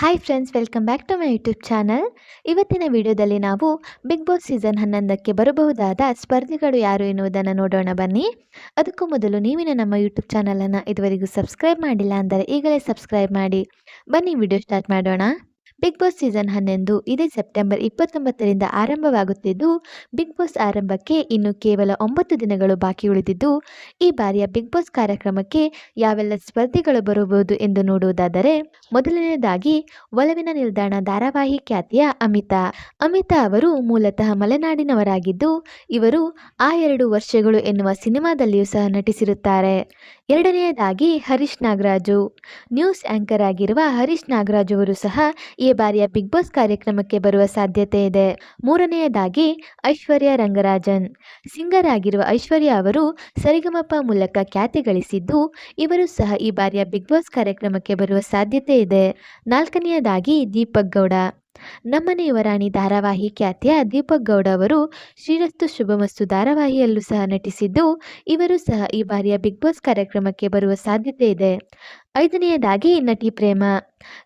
Hi friends welcome back to my YouTube channel ಇವತ್ತಿನ ವಿಡಿಯೋದಲ್ಲಿ ನಾವು ಬಿಗ್ ಬಾಸ್ ಸೀಸನ್ ಹನ್ನೊಂದಕ್ಕೆ ಬರಬಹುದಾದ ಸ್ಪರ್ಧಿಗಳು ಯಾರು ಎನ್ನುವುದನ್ನು ನೋಡೋಣ ಬನ್ನಿ. ಅದಕ್ಕೂ ಮೊದಲು ನೀವಿನ ನಮ್ಮ ಯೂಟ್ಯೂಬ್ ಚಾನಲನ್ನು ಇದುವರೆಗೂ ಸಬ್ಸ್ಕ್ರೈಬ್ ಮಾಡಿಲ್ಲ ಅಂದರೆ ಈಗಲೇ ಸಬ್ಸ್ಕ್ರೈಬ್ ಮಾಡಿ. ಬನ್ನಿ ವಿಡಿಯೋ ಸ್ಟಾರ್ಟ್ ಮಾಡೋಣ. ಬಿಗ್ ಬಾಸ್ ಸೀಸನ್ ಹನ್ನೊಂದು ಇದೇ ಸೆಪ್ಟೆಂಬರ್ ಇಪ್ಪತ್ತೊಂಬತ್ತರಿಂದ ಆರಂಭವಾಗುತ್ತಿದ್ದು ಬಿಗ್ ಬಾಸ್ ಆರಂಭಕ್ಕೆ ಇನ್ನು ಕೇವಲ ಒಂಬತ್ತು ದಿನಗಳು ಬಾಕಿ ಉಳಿದಿದ್ದು, ಈ ಬಾರಿಯ ಬಿಗ್ ಬಾಸ್ ಕಾರ್ಯಕ್ರಮಕ್ಕೆ ಯಾವೆಲ್ಲ ಸ್ಪರ್ಧಿಗಳು ಬರಬಹುದು ಎಂದು ನೋಡುವುದಾದರೆ, ಮೊದಲನೆಯದಾಗಿ ಒಲವಿನ ನಿಲ್ದಾಣ ಧಾರಾವಾಹಿ ಖ್ಯಾತಿಯ ಅಮಿತಾ. ಅಮಿತಾ ಅವರು ಮೂಲತಃ ಮಲೆನಾಡಿನವರಾಗಿದ್ದು, ಇವರು ಆ ಎರಡು ವರ್ಷಗಳು ಎನ್ನುವ ಸಿನಿಮಾದಲ್ಲಿಯೂ ಸಹ ನಟಿಸಿರುತ್ತಾರೆ. ಎರಡನೆಯದಾಗಿ ಹರೀಶ್ ನಾಗರಾಜು. ನ್ಯೂಸ್ ಆಂಕರ್ ಆಗಿರುವ ಹರೀಶ್ ನಾಗರಾಜು ಅವರು ಸಹ ಈ ಬಾರಿಯ ಬಿಗ್ ಬಾಸ್ ಕಾರ್ಯಕ್ರಮಕ್ಕೆ ಬರುವ ಸಾಧ್ಯತೆ ಇದೆ. ಮೂರನೆಯದಾಗಿ ಐಶ್ವರ್ಯ ರಂಗರಾಜನ್. ಸಿಂಗರ್ ಆಗಿರುವ ಐಶ್ವರ್ಯ ಅವರು ಸರಿಗಮಪ ಮೂಲಕ ಖ್ಯಾತಿ ಗಳಿಸಿದ್ದು, ಇವರು ಸಹ ಈ ಬಾರಿಯ ಬಿಗ್ ಬಾಸ್ ಕಾರ್ಯಕ್ರಮಕ್ಕೆ ಬರುವ ಸಾಧ್ಯತೆ ಇದೆ. ನಾಲ್ಕನೆಯದಾಗಿ ದೀಪಕ್ ಗೌಡ. ನಮ್ಮನೆ ರಾಣಿ ಧಾರಾವಾಹಿ ಖ್ಯಾತಿಯ ದೀಪಕ್ ಗೌಡ ಅವರು ಶ್ರೀರಸ್ತು ಶುಭಮಸ್ತು ಧಾರಾವಾಹಿಯಲ್ಲೂ ಸಹ ನಟಿಸಿದ್ದು, ಇವರು ಸಹ ಈ ಬಾರಿಯ ಬಿಗ್ ಬಾಸ್ ಕಾರ್ಯಕ್ರಮಕ್ಕೆ ಬರುವ ಸಾಧ್ಯತೆ ಇದೆ. ಐದನೆಯದಾಗಿ ನಟಿ ಪ್ರೇಮ.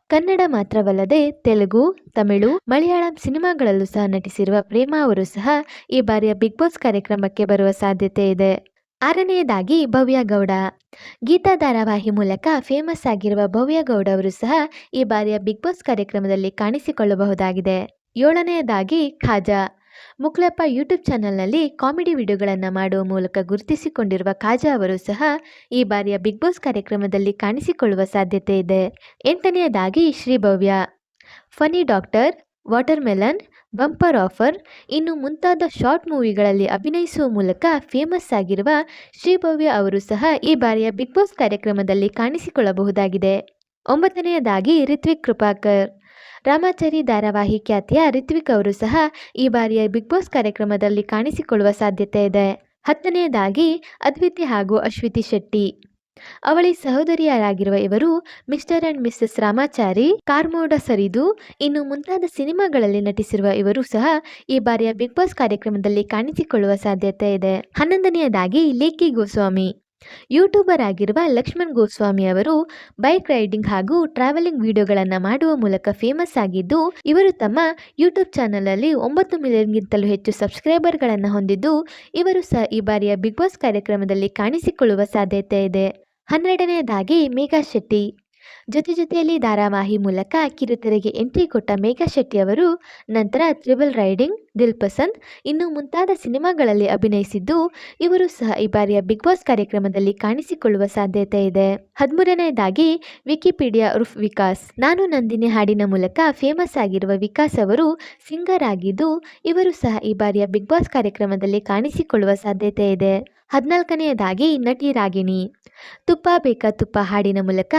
ಕನ್ನಡ ಮಾತ್ರವಲ್ಲದೆ ತೆಲುಗು, ತಮಿಳು, ಮಲಯಾಳಂ ಸಿನಿಮಾಗಳಲ್ಲೂ ಸಹ ನಟಿಸಿರುವ ಪ್ರೇಮ ಅವರು ಸಹ ಈ ಬಾರಿಯ ಬಿಗ್ ಬಾಸ್ ಕಾರ್ಯಕ್ರಮಕ್ಕೆ ಬರುವ ಸಾಧ್ಯತೆ ಇದೆ. ಆರನೆಯದಾಗಿ ಭವ್ಯ ಗೌಡ. ಗೀತಾ ಧಾರಾವಾಹಿ ಮೂಲಕ ಫೇಮಸ್ ಆಗಿರುವ ಭವ್ಯ ಗೌಡ ಅವರು ಸಹ ಈ ಬಾರಿಯ ಬಿಗ್ ಬಾಸ್ ಕಾರ್ಯಕ್ರಮದಲ್ಲಿ ಕಾಣಿಸಿಕೊಳ್ಳಬಹುದಾಗಿದೆ. ಏಳನೆಯದಾಗಿ ಖಾಜಾ. ಮುಕ್ಲಪ್ಪ ಯೂಟ್ಯೂಬ್ ಚಾನಲ್ನಲ್ಲಿ ಕಾಮಿಡಿ ವಿಡಿಯೋಗಳನ್ನು ಮಾಡುವ ಮೂಲಕ ಗುರುತಿಸಿಕೊಂಡಿರುವ ಖಾಜಾ ಅವರು ಸಹ ಈ ಬಾರಿಯ ಬಿಗ್ ಬಾಸ್ ಕಾರ್ಯಕ್ರಮದಲ್ಲಿ ಕಾಣಿಸಿಕೊಳ್ಳುವ ಸಾಧ್ಯತೆ ಇದೆ. ಎಂಟನೆಯದಾಗಿ Shri Bhavya funny doctor watermelon bumper offer. ಇನ್ನು ಮುಂತಾದ ಶಾರ್ಟ್ ಮೂವಿಗಳಲ್ಲಿ ಅಭಿನಯಿಸುವ ಮೂಲಕ ಫೇಮಸ್ ಆಗಿರುವ ಶ್ರೀಭವ್ಯ ಅವರು ಸಹ ಈ ಬಾರಿಯ ಬಿಗ್ ಬಾಸ್ ಕಾರ್ಯಕ್ರಮದಲ್ಲಿ ಕಾಣಿಸಿಕೊಳ್ಳಬಹುದಾಗಿದೆ. ಒಂಬತ್ತನೆಯದಾಗಿ ರಿತ್ವಿಕ್ ಕೃಪಾಕರ್. ರಾಮಾಚಾರಿ ಧಾರಾವಾಹಿ ಖ್ಯಾತಿಯ ರಿತ್ವಿಕ್ ಅವರು ಸಹ ಈ ಬಾರಿಯ ಬಿಗ್ ಬಾಸ್ ಕಾರ್ಯಕ್ರಮದಲ್ಲಿ ಕಾಣಿಸಿಕೊಳ್ಳುವ ಸಾಧ್ಯತೆ ಇದೆ. ಹತ್ತನೆಯದಾಗಿ ಅದ್ವಿತಿ ಹಾಗೂ ಅಶ್ವಿತಿ ಶೆಟ್ಟಿ. ಅವಳಿ ಸಹೋದರಿಯರಾಗಿರುವ ಇವರು mister and missus Ramachari, Karmoda Saridu, ಇನ್ನು ಮುಂತಾದ ಸಿನಿಮಾಗಳಲ್ಲಿ ನಟಿಸಿರುವ ಇವರು ಸಹ ಈ ಬಾರಿಯ ಬಿಗ್ ಬಾಸ್ ಕಾರ್ಯಕ್ರಮದಲ್ಲಿ ಕಾಣಿಸಿಕೊಳ್ಳುವ ಸಾಧ್ಯತೆ ಇದೆ. ಹನ್ನೊಂದನೆಯದಾಗಿ ಲೇಖಿ ಗೋಸ್ವಾಮಿ. ಯೂಟ್ಯೂಬರ್ ಆಗಿರುವ ಲಕ್ಷ್ಮಣ್ ಗೋಸ್ವಾಮಿ ಅವರು ಬೈಕ್ ರೈಡಿಂಗ್ ಹಾಗೂ ಟ್ರಾವೆಲಿಂಗ್ ವಿಡಿಯೋಗಳನ್ನು ಮಾಡುವ ಮೂಲಕ ಫೇಮಸ್ ಆಗಿದ್ದು, ಇವರು ತಮ್ಮ ಯೂಟ್ಯೂಬ್ ಚಾನಲಲ್ಲಿ ಒಂಬತ್ತು ಮಿಲಿಯನ್ಗಿಂತಲೂ ಹೆಚ್ಚು ಸಬ್ಸ್ಕ್ರೈಬರ್ಗಳನ್ನು ಹೊಂದಿದ್ದು, ಇವರು ಸಹ ಈ ಬಾರಿಯ ಬಿಗ್ ಬಾಸ್ ಕಾರ್ಯಕ್ರಮದಲ್ಲಿ ಕಾಣಿಸಿಕೊಳ್ಳುವ ಸಾಧ್ಯತೆ ಇದೆ. ಹನ್ನೆರಡನೆಯದಾಗಿ ಮೇಘಾ ಶೆಟ್ಟಿ ಜೊತೆ ಜೊತೆಯಲ್ಲಿ ಧಾರಾವಾಹಿ ಮೂಲಕ ಕಿರುತೆರೆಗೆ ಎಂಟ್ರಿ ಕೊಟ್ಟ ಮೇಘಾ ಶೆಟ್ಟಿ ಅವರು, ನಂತರ ತ್ರಿಬಲ್ ರೈಡಿಂಗ್, ದಿಲ್ ಪಸಂದ್, ಇನ್ನು ಮುಂತಾದ ಸಿನಿಮಾಗಳಲ್ಲಿ ಅಭಿನಯಿಸಿದ್ದು, ಇವರು ಸಹ ಈ ಬಾರಿಯ ಬಿಗ್ ಬಾಸ್ ಕಾರ್ಯಕ್ರಮದಲ್ಲಿ ಕಾಣಿಸಿಕೊಳ್ಳುವ ಸಾಧ್ಯತೆ ಇದೆ. ಹದಿಮೂರನೆಯದಾಗಿ ವಿಕಿಪೀಡಿಯಾ ಉರ್ಫ್ ವಿಕಾಸ್. ನಾನು ನಂದಿನಿ ಹಾಡಿನ ಮೂಲಕ ಫೇಮಸ್ ಆಗಿರುವ ವಿಕಾಸ್ ಅವರು ಸಿಂಗರ್ ಆಗಿದ್ದು, ಇವರು ಸಹ ಈ ಬಾರಿಯ ಬಿಗ್ ಬಾಸ್ ಕಾರ್ಯಕ್ರಮದಲ್ಲಿ ಕಾಣಿಸಿಕೊಳ್ಳುವ ಸಾಧ್ಯತೆ ಇದೆ. ಹದಿನಾಲ್ಕನೆಯದಾಗಿ ನಟಿ ರಾಗಿಣಿ. ತುಪ್ಪ ಬೇಕಾ ತುಪ್ಪ ಹಾಡಿನ ಮೂಲಕ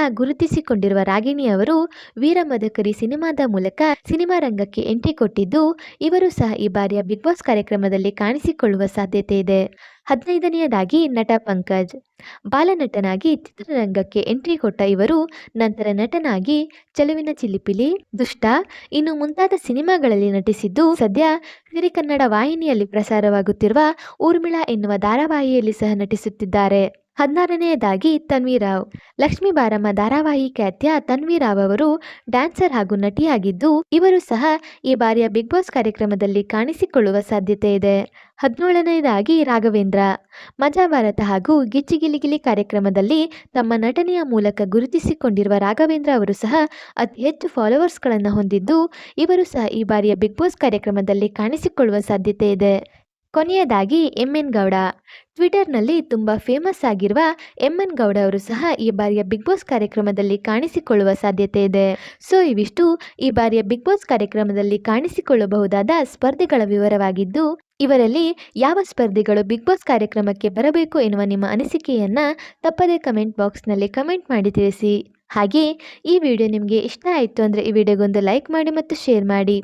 ಗುರುತಿಸಿಕೊಂಡಿರುವ ರಾಗಿಣಿ ಅವರು ವೀರಮದಕರಿ ಸಿನಿಮಾದ ಮೂಲಕ ಸಿನಿಮಾ ರಂಗಕ್ಕೆ ಎಂಟ್ರಿ ಕೊಟ್ಟಿದ್ದು, ಇವರು ಸಹ ಈ ಬಾರಿಯ ಬಿಗ್ ಬಾಸ್ ಕಾರ್ಯಕ್ರಮದಲ್ಲಿ ಕಾಣಿಸಿಕೊಳ್ಳುವ ಸಾಧ್ಯತೆ ಇದೆ. ಹದಿನೈದನೆಯದಾಗಿ ನಟ ಪಂಕಜ್. ಬಾಲನಟನಾಗಿ ಚಿತ್ರರಂಗಕ್ಕೆ ಎಂಟ್ರಿ ಕೊಟ್ಟ ಇವರು ನಂತರ ನಟನಾಗಿ ಚೆಲುವಿನ ಚಿಲಿಪಿಲಿ, ದುಷ್ಟ, ಇನ್ನು ಮುಂತಾದ ಸಿನಿಮಾಗಳಲ್ಲಿ ನಟಿಸಿದ್ದು, ಸದ್ಯ ಸಿರಿಕನ್ನಡ ವಾಹಿನಿಯಲ್ಲಿ ಪ್ರಸಾರವಾಗುತ್ತಿರುವ ಊರ್ಮಿಳಾ ಎನ್ನುವ ಧಾರಾವಾಹಿಯಲ್ಲಿ ಸಹ ನಟಿಸುತ್ತಿದ್ದಾರೆ. ಹದಿನಾರನೆಯದಾಗಿ ತನ್ವೀರಾವ್ ಲಕ್ಷ್ಮೀ ಬಾರಮ್ಮ ಧಾರಾವಾಹಿ ಖ್ಯಾತ್ಯ ತನ್ವೀರಾವ್ ಅವರು ಡ್ಯಾನ್ಸರ್ ಹಾಗೂ ನಟಿಯಾಗಿದ್ದು, ಇವರು ಸಹ ಈ ಬಾರಿಯ ಬಿಗ್ ಬಾಸ್ ಕಾರ್ಯಕ್ರಮದಲ್ಲಿ ಕಾಣಿಸಿಕೊಳ್ಳುವ ಸಾಧ್ಯತೆ ಇದೆ. ಹದಿನೇಳನೆಯದಾಗಿ ರಾಘವೇಂದ್ರ. ಮಜಾ ಭಾರತ ಹಾಗೂ ಗಿಚ್ಚಿಗಿಲಿಗಿಲಿ ಕಾರ್ಯಕ್ರಮದಲ್ಲಿ ತಮ್ಮ ನಟನೆಯ ಮೂಲಕ ಗುರುತಿಸಿಕೊಂಡಿರುವ ರಾಘವೇಂದ್ರ ಅವರು ಸಹ ಅತಿ ಹೆಚ್ಚು ಫಾಲೋವರ್ಸ್ಗಳನ್ನು ಹೊಂದಿದ್ದು, ಇವರು ಸಹ ಈ ಬಾರಿಯ ಬಿಗ್ ಬಾಸ್ ಕಾರ್ಯಕ್ರಮದಲ್ಲಿ ಕಾಣಿಸಿಕೊಳ್ಳುವ ಸಾಧ್ಯತೆ ಇದೆ. ಕೊನೆಯದಾಗಿ ಎಂ ಎನ್ ಗೌಡ. ಟ್ವಿಟರ್ನಲ್ಲಿ ತುಂಬ ಫೇಮಸ್ ಆಗಿರುವ ಎಂ ಎನ್ ಗೌಡ ಅವರು ಸಹ ಈ ಬಾರಿಯ ಬಿಗ್ ಬಾಸ್ ಕಾರ್ಯಕ್ರಮದಲ್ಲಿ ಕಾಣಿಸಿಕೊಳ್ಳುವ ಸಾಧ್ಯತೆ ಇದೆ. ಸೊ, ಇವಿಷ್ಟು. ಈ ಬಾರಿಯ ಬಿಗ್ ಬಾಸ್ ಕಾರ್ಯಕ್ರಮದಲ್ಲಿ ಕಾಣಿಸಿಕೊಳ್ಳಬಹುದಾದ ಸ್ಪರ್ಧೆಗಳ ವಿವರವಾಗಿದ್ದು, ಇವರಲ್ಲಿ ಯಾವ ಸ್ಪರ್ಧಿಗಳು ಬಿಗ್ ಬಾಸ್ ಕಾರ್ಯಕ್ರಮಕ್ಕೆ ಬರಬೇಕು ಎನ್ನುವ ನಿಮ್ಮ ಅನಿಸಿಕೆಯನ್ನು ತಪ್ಪದೇ ಕಮೆಂಟ್ ಬಾಕ್ಸ್ನಲ್ಲಿ ಕಮೆಂಟ್ ಮಾಡಿ ತಿಳಿಸಿ. ಹಾಗೆ, ಈ ವಿಡಿಯೋ ನಿಮಗೆ ಇಷ್ಟ ಆಯಿತು ಅಂದರೆ ಈ ವಿಡಿಯೋಗೊಂದು ಲೈಕ್ ಮಾಡಿ ಮತ್ತು ಶೇರ್ ಮಾಡಿ.